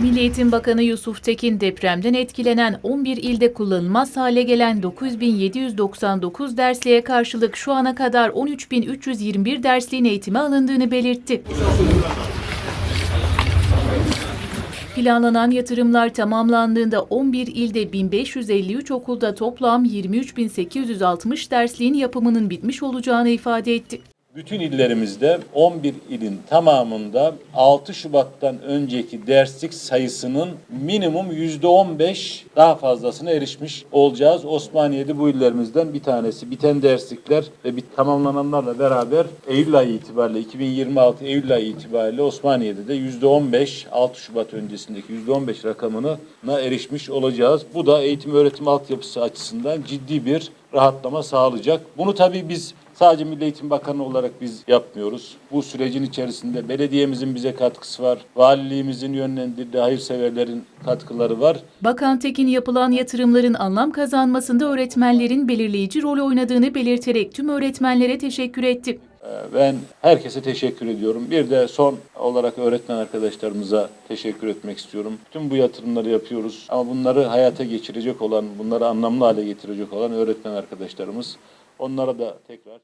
Milli Eğitim Bakanı Yusuf Tekin depremden etkilenen 11 ilde kullanılmaz hale gelen 9799 dersliğe karşılık şu ana kadar 13321 dersliğin eğitime alındığını belirtti. Planlanan yatırımlar tamamlandığında 11 ilde 1553 okulda toplam 23860 dersliğin yapımının bitmiş olacağını ifade etti. Bütün illerimizde 11 ilin tamamında 6 Şubat'tan önceki derslik sayısının minimum %15 daha fazlasına erişmiş olacağız. Osmaniye'de bu illerimizden bir tanesi. Biten derslikler ve bir tamamlananlarla beraber Eylül ayı itibariyle 2026 Eylül ayı itibariyle Osmaniye'de de %15 6 Şubat öncesindeki %15 rakamına erişmiş olacağız. Bu da eğitim öğretim altyapısı açısından ciddi bir rahatlama sağlayacak. Bunu tabii biz Sadece Milli Eğitim Bakanı olarak biz yapmıyoruz. Bu sürecin içerisinde belediyemizin bize katkısı var. Valiliğimizin yönlendirdiği hayırseverlerin katkıları var. Bakan Tekin yapılan yatırımların anlam kazanmasında öğretmenlerin belirleyici rol oynadığını belirterek tüm öğretmenlere teşekkür etti. Ee, Ben herkese teşekkür ediyorum. Bir de son olarak öğretmen arkadaşlarımıza teşekkür etmek istiyorum. Tüm bu yatırımları yapıyoruz ama bunları hayata geçirecek olan, bunları anlamlı hale getirecek olan öğretmen arkadaşlarımız. Onlara da tekrar